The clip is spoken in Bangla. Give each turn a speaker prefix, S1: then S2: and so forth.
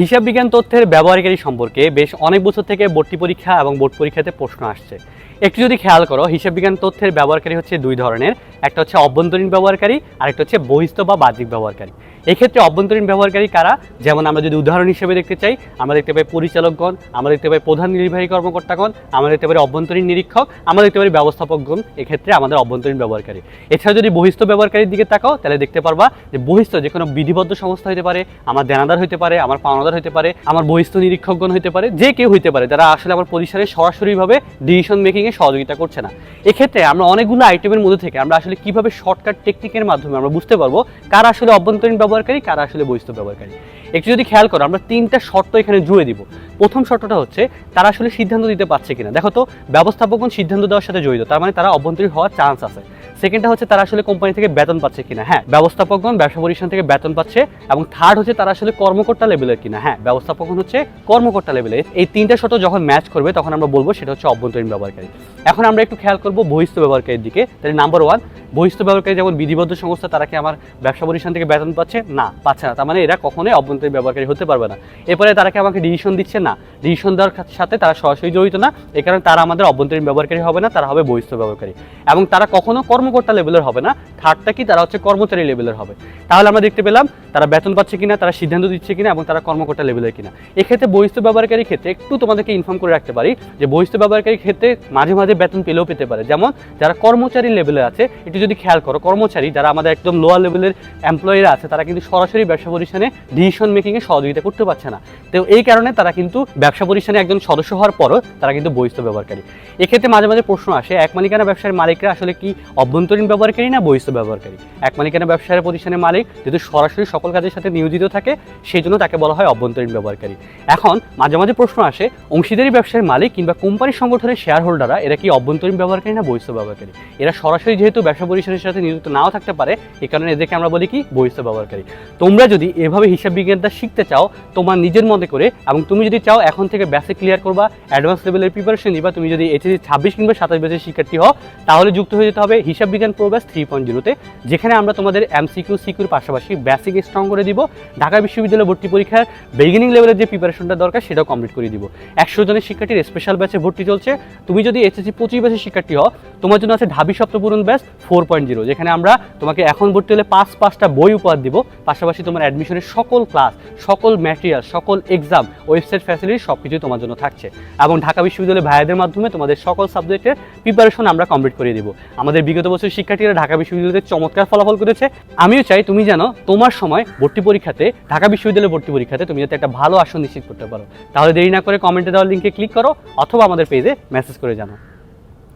S1: হিসাব বিজ্ঞান তথ্যের ব্যবহারকারী সম্পর্কে বেশ অনেক বছর থেকে ভর্তি পরীক্ষা এবং বোর্ড পরীক্ষাতে প্রশ্ন আসছে। একটু যদি খেয়াল করো, হিসাব বিজ্ঞান তথ্যের ব্যবহারকারী হচ্ছে দুই ধরনের। একটা হচ্ছে অভ্যন্তরীণ ব্যবহারকারী আর একটা হচ্ছে বহিস্থ বা বাহ্যিক ব্যবহারকারী। এক্ষেত্রে অভ্যন্তরীণ ব্যবহারকারী কারা? যেমন আমরা যদি উদাহরণ হিসেবে দেখতে চাই, আমরা দেখতে পাই পরিচালকগণ আমরা দেখতে পাই প্রধান নির্বাহী কর্মকর্তাগণ আমরা দেখতে পারি অভ্যন্তরীণ নিরীক্ষক, আমরা দেখতে পারি ব্যবস্থাপকগণ এক্ষেত্রে আমাদের অভ্যন্তরীণ ব্যবহারকারী। এছাড়া যদি বহিস্থ ব্যবহারকারীর দিকে তাকাও, তাহলে দেখতে পারবা যে বহিস্থ যে কোনো বিধিবদ্ধ সংস্থা হতে পারে, আমার দেনাদার হতে পারে, আমার পাওনাদার হতে পারে, আমার বহিস্থ নিরীক্ষকগণ হতে পারে, যে কেউ হতে পারে, যারা আসলে আমার পরিসরে সরাসরিভাবে ডিসিশন মেকিংয়ে সহযোগিতা করছে না। এক্ষেত্রে আমরা অনেকগুলো আইটেমের মধ্যে থেকে আমরা আসলে কীভাবে শর্টকাট টেকনিকের মাধ্যমে আমরা বুঝতে পারব কারা আসলে অভ্যন্তরীণ ব্যবহারকারী, কারা আসলে বহিস্থ ব্যবহারকারী। একটু যদি খেয়াল করো, আমরা তিনটা শর্ত এখানে জুড়ে দিব। প্রথম শর্তটা হচ্ছে, তারা আসলে সিদ্ধান্ত দিতে পারছে কিনা। দেখো তো, ব্যবস্থাপকগণ সিদ্ধান্ত দেওয়ার সাথে জড়িত, তার মানে তারা অভ্যন্তরীণ হওয়ার চান্স আছে। সেকেন্ডটা হচ্ছে, তারা আসলে কোম্পানি থেকে বেতন পাচ্ছে কিনা। হ্যাঁ ব্যবস্থাপকগণ ব্যবসা প্রতিষ্ঠান থেকে বেতন পাচ্ছে এবং থার্ড হচ্ছে, তারা আসলে কর্মকর্তা লেভেলের কিনা। হ্যাঁ ব্যবস্থাপকগণ হচ্ছে কর্মকর্তা লেভেলের এই তিনটা শর্ত যখন ম্যাচ করবে, তখন আমরা বলব সেটা হচ্ছে অভ্যন্তরীণ ব্যবহারকারী। এখন আমরা একটু খেয়াল করব বহিস্থ ব্যবহারকারীর দিকে। তাহলে নাম্বার ওয়ান বহিস্থ ব্যবহারকারী যেমন বিধিবদ্ধ সংস্থা, তারা কি আমার ব্যবসা প্রতিষ্ঠান থেকে বেতন পাচ্ছে? না পাচ্ছে না। তার মানে এরা কখনোই অভ্যন্তরীণ ব্যবহারকারী হতে পারবে না। এরপরে তারা কি আমাকে ডিসিশন দিচ্ছে? না। ডিসিশন দেওয়ার সাথে তারা সরাসরি জড়িত না। এ কারণে তারা আমাদের অভ্যন্তরীণ ব্যবহারকারী হবে না, তারা হবে বহিষ্ঠ ব্যবহারকারী। এবং তারা কখনো কর্মকর্তা লেভেলের হবে না। থার্ডটা কি? তারা হচ্ছে কর্মচারী লেভেলের হবে। তাহলে আমরা দেখতে পেলাম তারা বেতন পাচ্ছে কিনা, তারা সিদ্ধান্ত দিচ্ছে কিনা এবং তারা কর্মকর্তা লেভেলের কিনা। এক্ষেত্রে বহিস্থ ব্যবহারকারীর ক্ষেত্রে একটু তোমাদেরকে ইনফর্ম করে রাখতে পারি যে বহিস্থ ব্যবহারকারীর ক্ষেত্রে মাঝে মাঝে বেতন পেলেও পেতে পারে। যেমন যারা কর্মচারী লেভেলে আছে, একটু যদি খেয়াল করো, কর্মচারী যারা আমাদের একদম লোয়ার লেভেলের এমপ্লয়িরা আছে, তারা কিন্তু সরাসরি ব্যবসা প্রতিষ্ঠানে ডিসিশন মেকিংয়ে সহযোগিতা করতে পারছে না। তো এই কারণে তারা কিন্তু ব্যবসা প্রতিষ্ঠানে একজন সদস্য হওয়ার পরও তারা কিন্তু বহিস্থ ব্যবহারকারী। এক্ষেত্রে মাঝে মাঝে প্রশ্ন আসে, এক মালিকানা ব্যবসার মালিকরা আসলে কি অভ্যন্তরীণ ব্যবহারকারী না বহিস্থ ব্যবহারকারী। এক মালিকানা ব্যবসায়ের প্রতিষ্ঠানের মালিক যেহেতু সরাসরি সকল কাজের সাথে নিয়োজিত থাকে সেই জন্য তাকে বলা হয় অভ্যন্তরীণ ব্যবহারকারী। এখন মাঝে মাঝে প্রশ্ন আসে, অংশীদারি ব্যবসায়ের মালিক কিংবা কোম্পানি সংগঠনের শেয়ার হোল্ডাররা এরা কি অভ্যন্তরীণ ব্যবহারকারী না বহিস্থ ব্যবহারকারী? এরা সরাসরি যেহেতু ব্যবসা পরিসরের সাথে নিযুক্ত নাও থাকতে পারে এই কারণে এদেরকে আমরা বলি কি বহিস্থ ব্যবহারকারী। তোমরা যদি এভাবে হিসাব বিজ্ঞানটা শিখতে চাও, তোমার নিজের মতে করে, এবং তুমি যদি চাও এখন থেকে বেসিক ক্লিয়ার করবা অ্যাডভান্স লেভেলের প্রিপারেশন নিবা, তুমি যদি এইচএসি ছাব্বিশ কিংবা সাতাশ ব্যাচের শিক্ষার্থী হও, তাহলে যুক্ত হয়ে যেতে হবে হিসাব বিজ্ঞান প্রোগ্রাস থ্রি পয়েন্ট জিরোতে যেখানে আমরা তোমাদের এমসিকিউ সিকিউর পাশাপাশি বেসিক স্ট্রং করে দিব। ঢাকা বিশ্ববিদ্যালয় ভর্তি পরীক্ষার বিগিনিং লেভেলের যে প্রিপারেশনটা দরকার, সেটাও কমপ্লিট করে দিব। একশো জনের শিক্ষার্থীর স্পেশাল ব্যাচে ভর্তি চলছে। তুমি যদি এসএসসি পঁচিশ ব্যাচের শিক্ষার্থী হও, তোমার জন্য আছে ঢাবি সপ্তপূরণ ব্যাচ ফোর পয়েন্ট জিরো যেখানে আমরা তোমাকে এখন ভর্তি হলে পাঁচ, পাঁচটা বই উপহার দিব। পাশাপাশি তোমার অ্যাডমিশনের সকল ক্লাস সকল ম্যাটেরিয়াল সকল এক্সাম ওয়েবসাইট ফ্যাসিলিটি সব কিছুই তোমার জন্য থাকছে। এবং ঢাকা বিশ্ববিদ্যালয়ের ভাইয়াদের মাধ্যমে তোমাদের সকল সাবজেক্টের প্রিপারেশন আমরা কমপ্লিট করে দিব। আমাদের বিগত বছর শিক্ষার্থীরা ঢাকা বিশ্ববিদ্যালয়ের চমৎকার ফলাফল করেছে। আমিও চাই তুমি যেন তোমার সময় ভর্তি পরীক্ষাতে, ঢাকা বিশ্ববিদ্যালয়ের ভর্তি পরীক্ষাতে তুমি যাতে একটা ভালো আসন নিশ্চিত করতে পারো। তাহলে দেরি না করে কমেন্টে দেওয়ার লিঙ্কে ক্লিক করো, অথবা আমাদের পেজে মেসেজ করে জানাও।